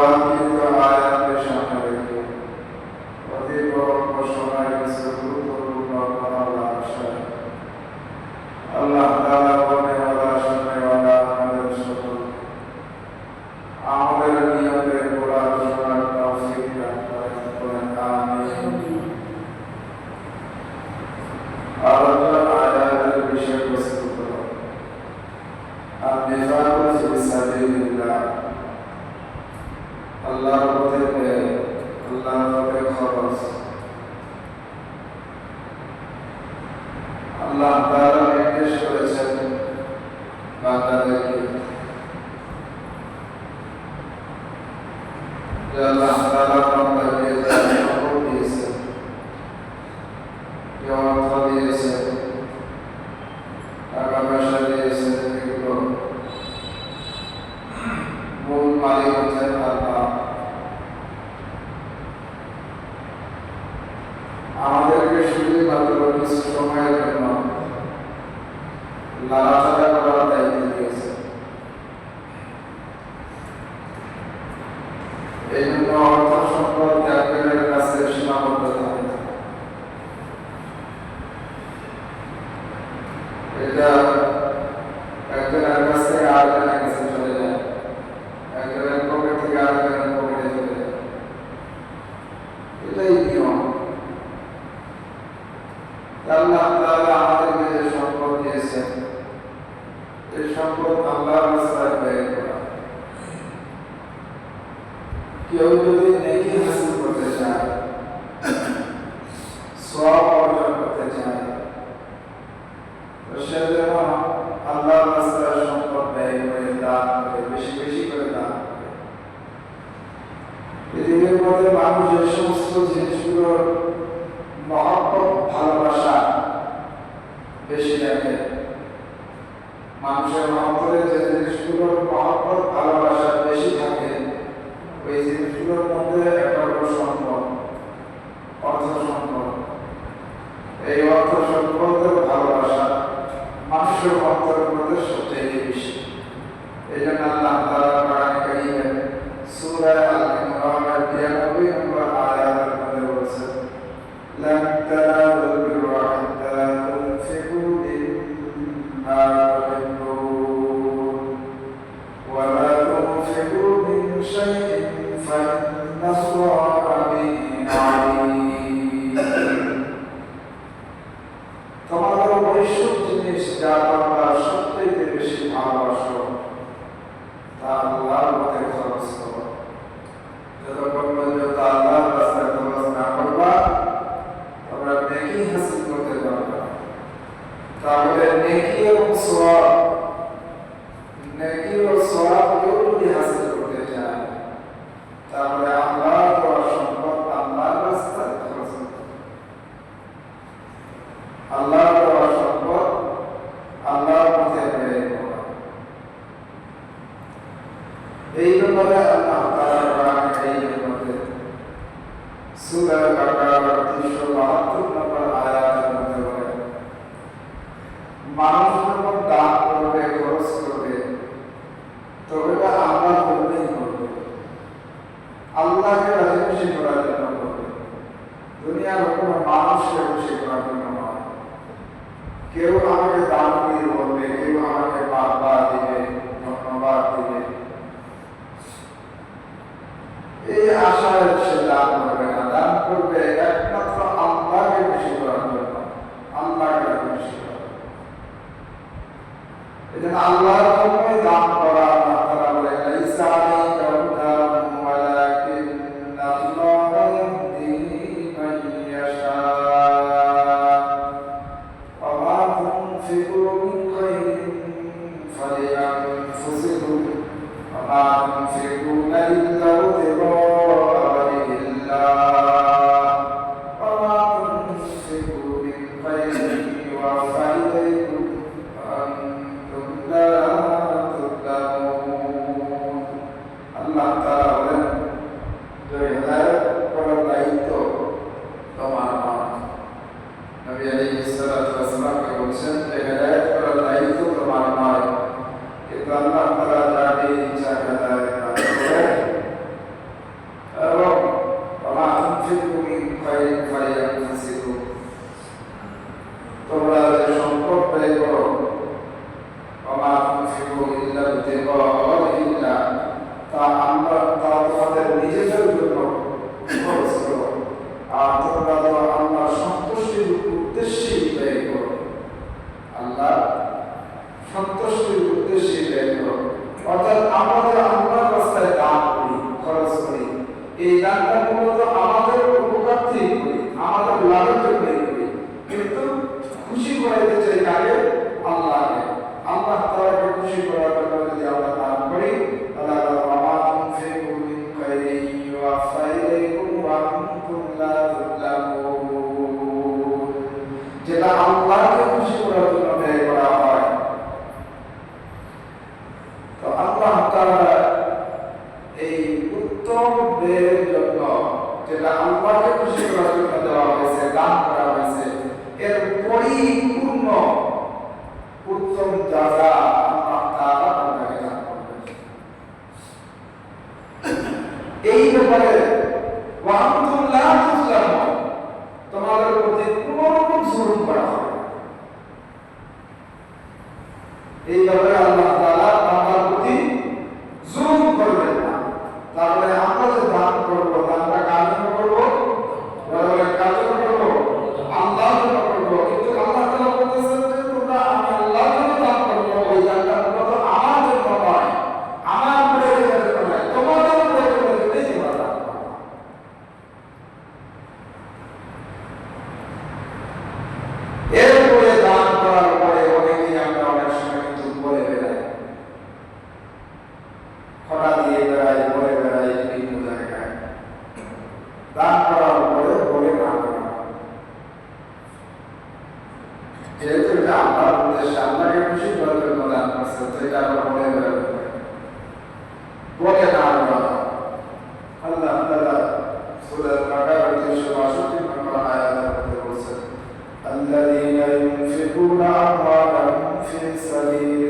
আয়াতের പ്രചാരം പക്ഷെ അത് النصارى বেইমানদের বারবার our family আমাদের ينفقون أموالهم في سبيل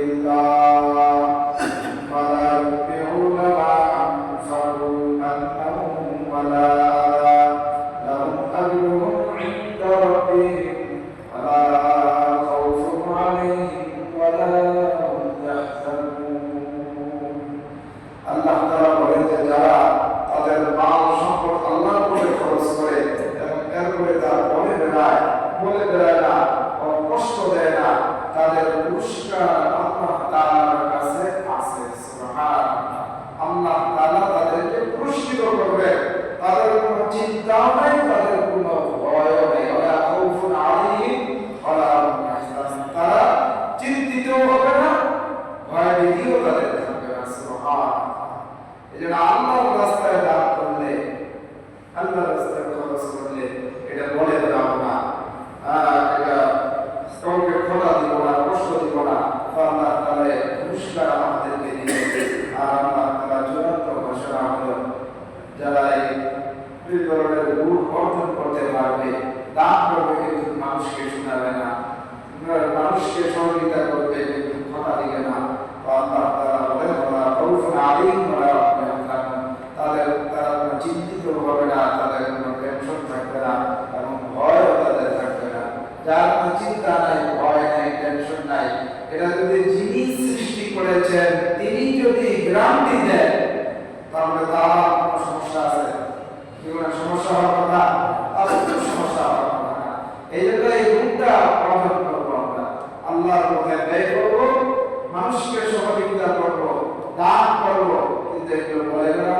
usted lo.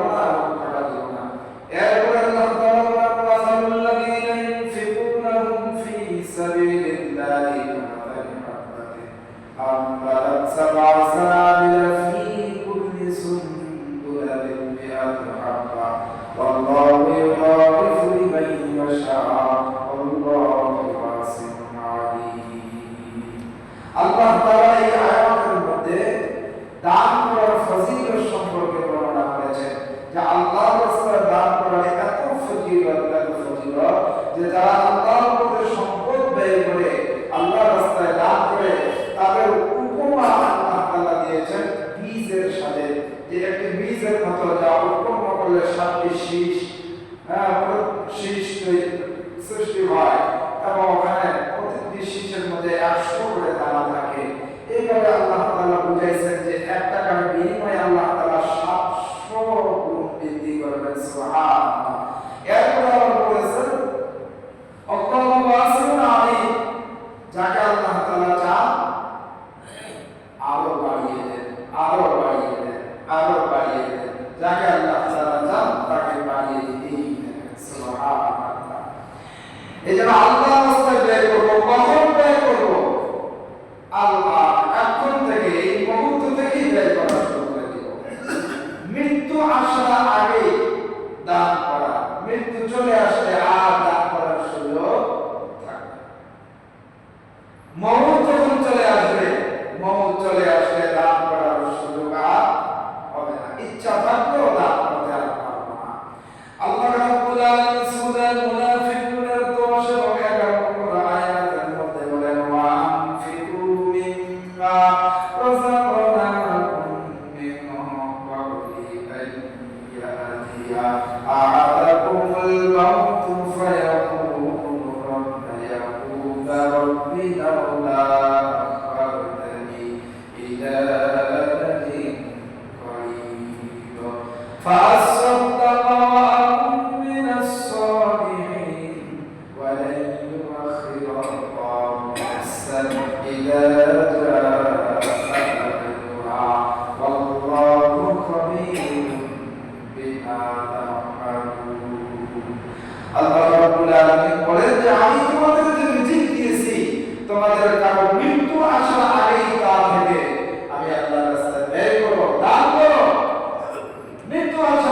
Thank you.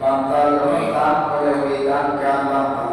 Bantal, Bantal, Bantal, Bantal,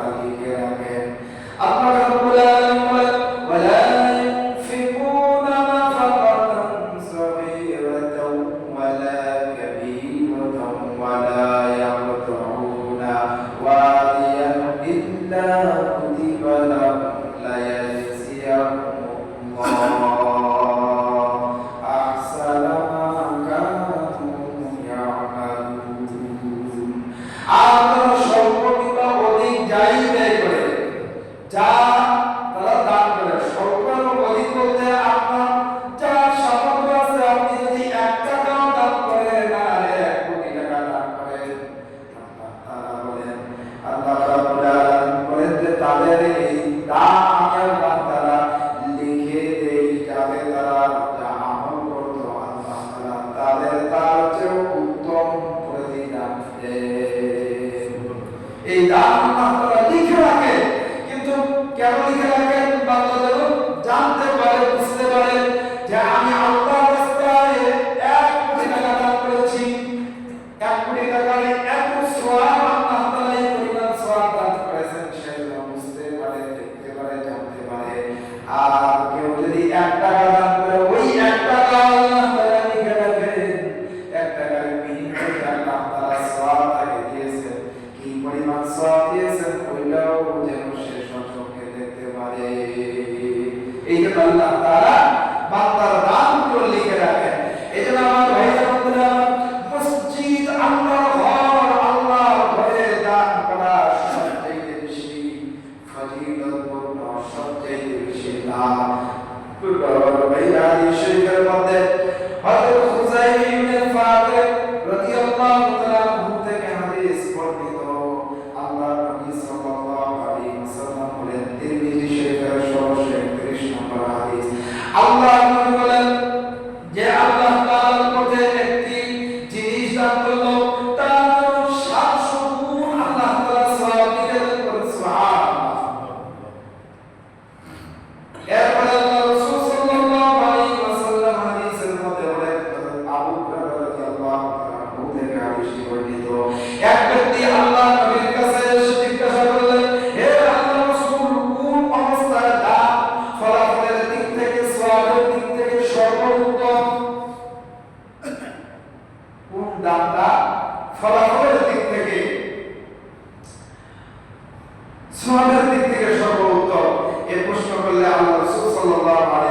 সাল্লাল্লাহু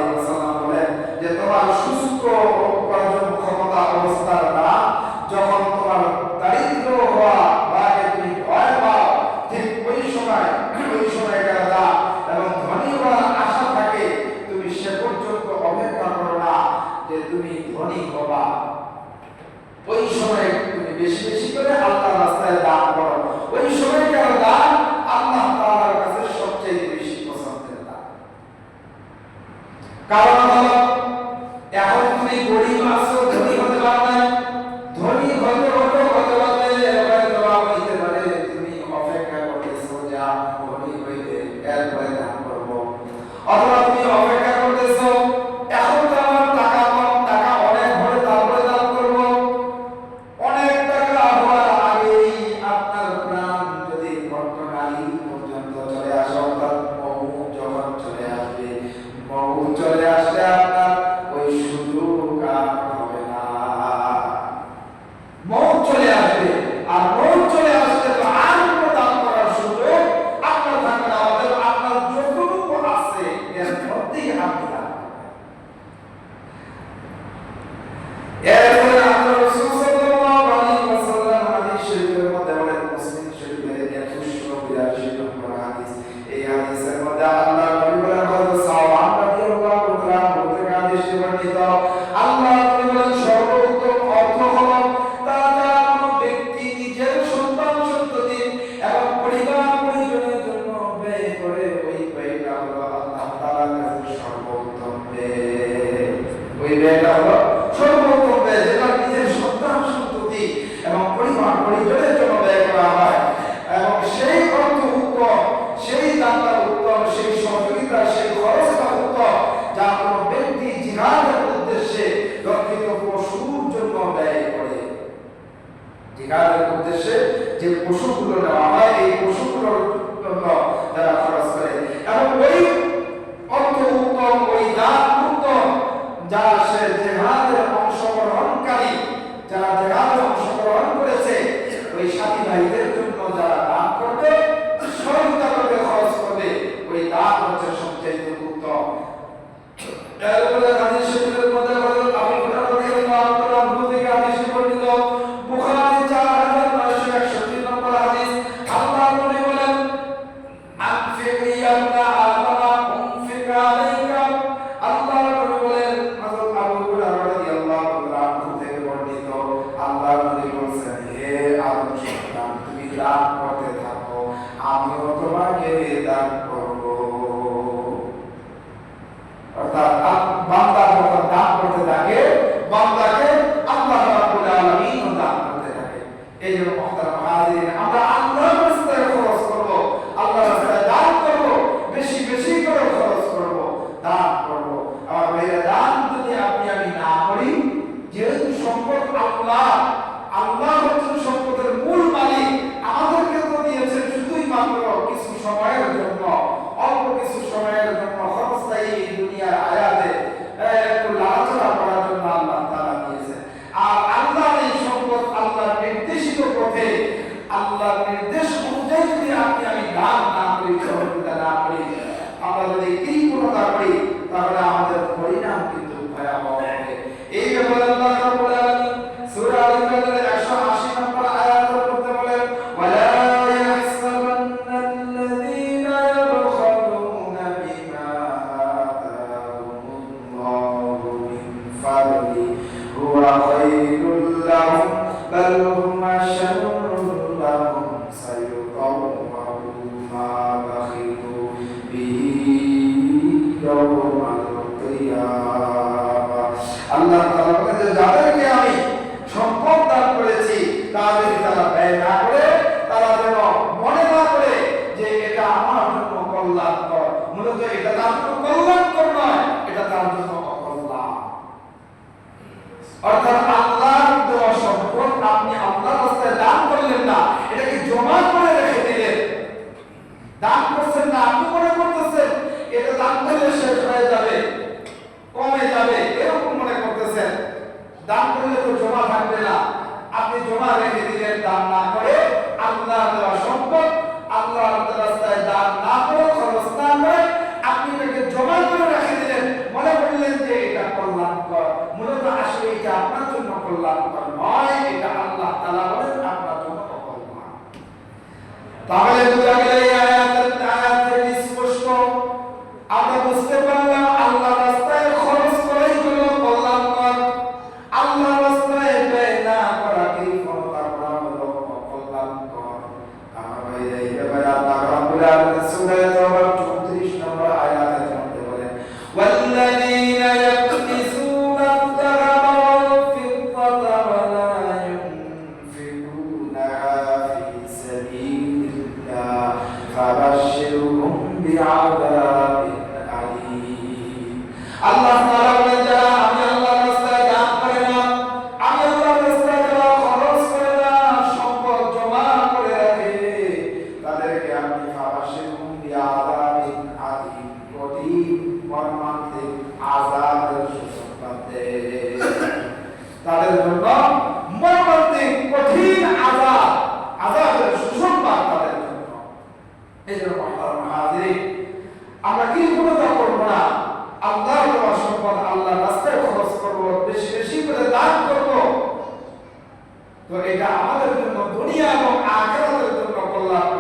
তো এটা আমাদের জন্য দুনিয়া এবং আখেরাতের জন্য কল্যাণ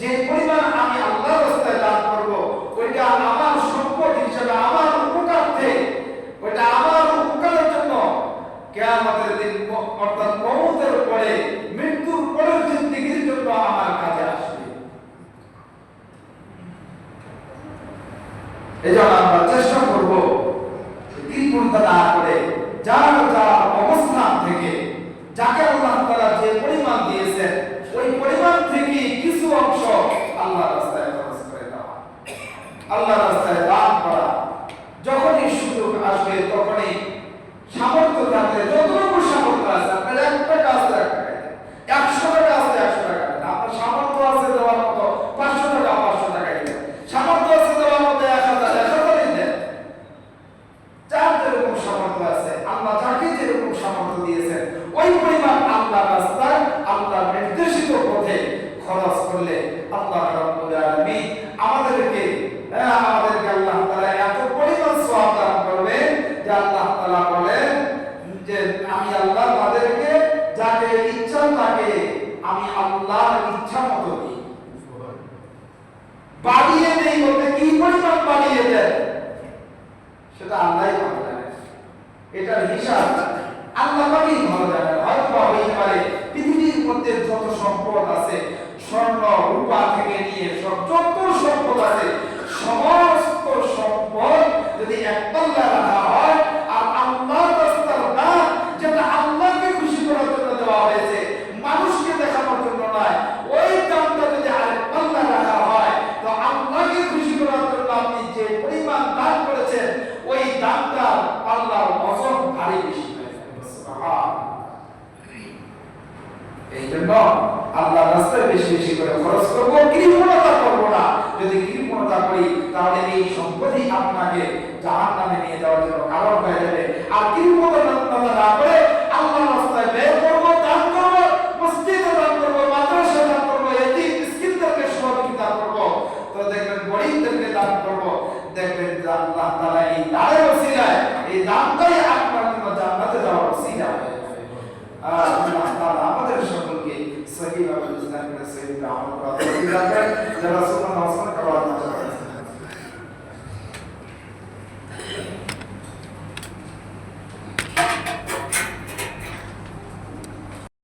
যে পরিমাণ আমি আল্লাহর রাস্তায় করব, ওইটা আমার সম্পদ হিসেবে, আমার ওইটা আমার উপকারের জন্য কেয়ামতের দিন অর্থাৎ মমতের পরে, মৃত্যুর পরের জিন্দিগির জন্য আমার কাজে আসবে। এই জন্য যেরকম সামর্থ্য আছে, আল্লাহ যাকে যেরকম সামর্থ্য দিয়েছেন, ওই পরিমাণ আল্লাহ রাস্তায় আল্লাহ নির্দেশিত পথে খরচ করলে আল্লাহ রাব্বুল আলামিন আমাদেরকে আমাদেরকে আল্লাহ তাআলা এত পরিমাণ সওয়াব দান করবে যে আল্লাহ তাআলা বলেন যে, আমি আল্লাহ তাদেরকে যাকে ইচ্ছা তাকে আমি আল্লাহর ইচ্ছা মতো দিই। বাড়িয়ে দেই বলতে কি পরিমাণ বাড়িয়ে দেয় সেটা আল্লাহ এটার হিসাব আল্লাহ পাকেই ভালো জানে হয়তো হইতে পারে পৃথিবীর মধ্যে যত সম্পদ আছে, স্বর্ণ, রূপা থেকে নিয়ে সব যত সম্পদ আছে, সমস্ত সম্পদ যদি এক রাখা